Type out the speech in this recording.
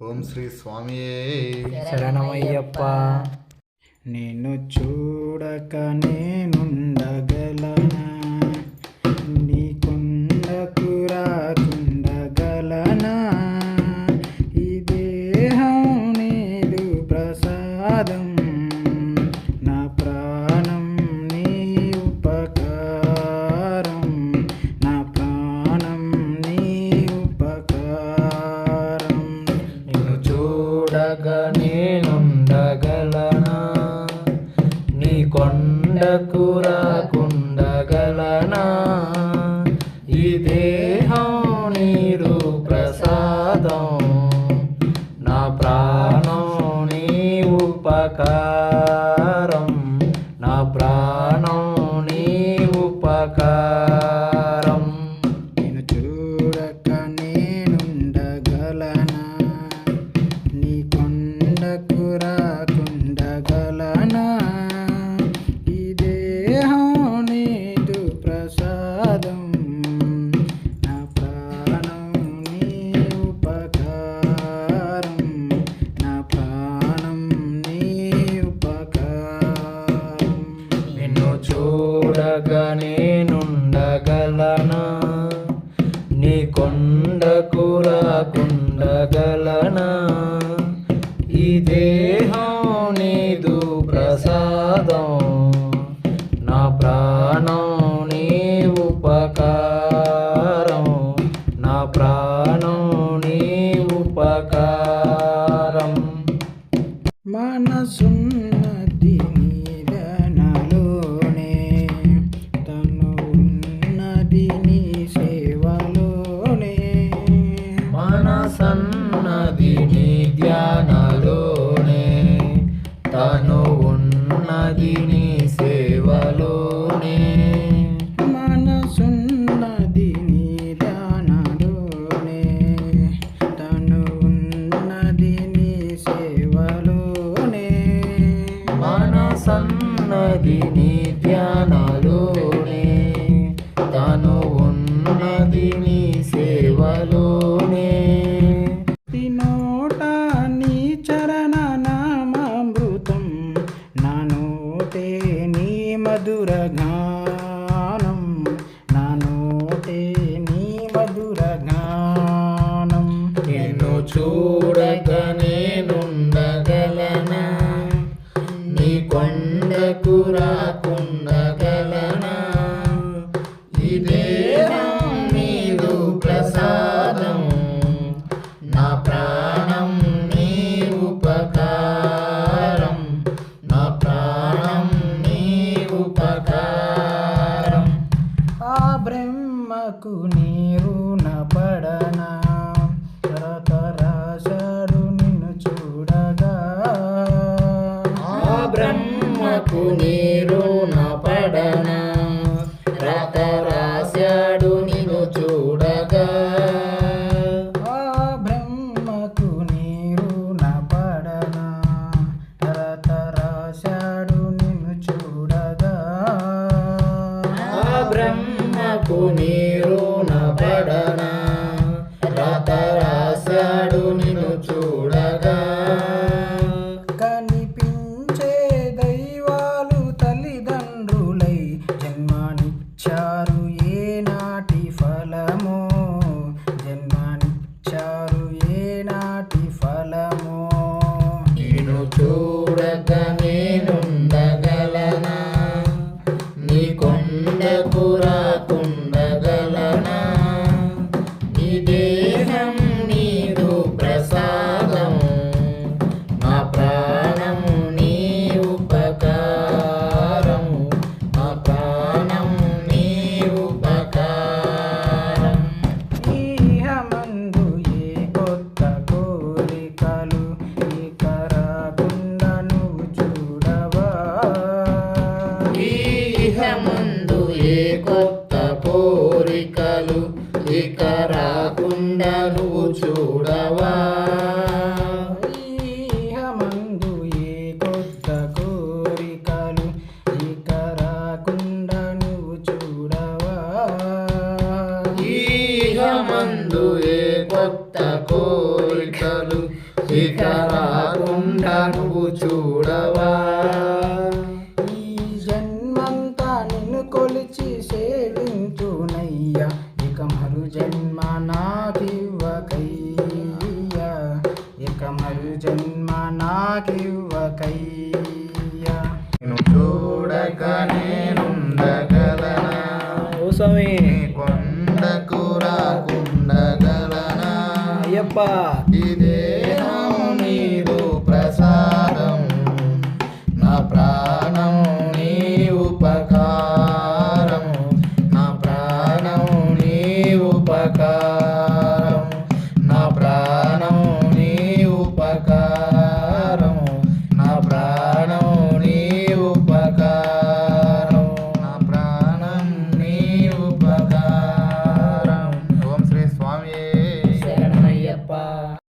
ఓం శ్రీ స్వామియే శరణమయ్యప్ప. నేను చూడక నేనుండగలనా? నీ కొండకు ఎండకు రాకుండగలనా ఈ దేహం నీరు ప్రసాదం నా ప్రాణం నీ ఉపకారం నేనుండగలనా? నీ కొండకు రాకుండగలనా? తను ఉన్నది నీ సేవలోనే. మనసున్నది నీ ధ్యానలోనే. తను ఉన్నది నీ సేవలోనే. మనసన్నది నీ ధ్యానలోనే. తను ఉన్నది నీ సేవలోనే না నీరు పడనా? రతరాశాడు నిన్ను చూడగా. ఆ బ్రహ్మకు నీరు పడనా? రతరాశాడు నిన్ను చూడగా. ఆ బ్రహ్మకు నీరు పడనా? రతరాశాడు నిన్ను చూడగా. ఆ బ్రహ్మకు నీరు నిన్ను చూడగా కనిపించే దైవాలు తల్లిదండ్రులై జన్మనిచ్చారు ఏనాటి ఫలమో? జన్మనిచ్చారు ఏనాటి ఫలమో? నేను చూడక నేనుండగలనా? నీ కొండకు ఇక రాకుండా నువ్వు చూడవా ఏ కొత్త కోరికలు ఇక రాకుండా నువ్వు చూడవా? ఈహమందు ఏ కొత్త కోరిక కోరికలు ఇక రాకుండా నువ్వు చూడవా? జన్మ నాకివ్వకయ్యా నేను చూడక నేనుండగలనా? ఓ స్వామి. కొండకు రాకుండగలనా? అయ్యప్ప. ఇదే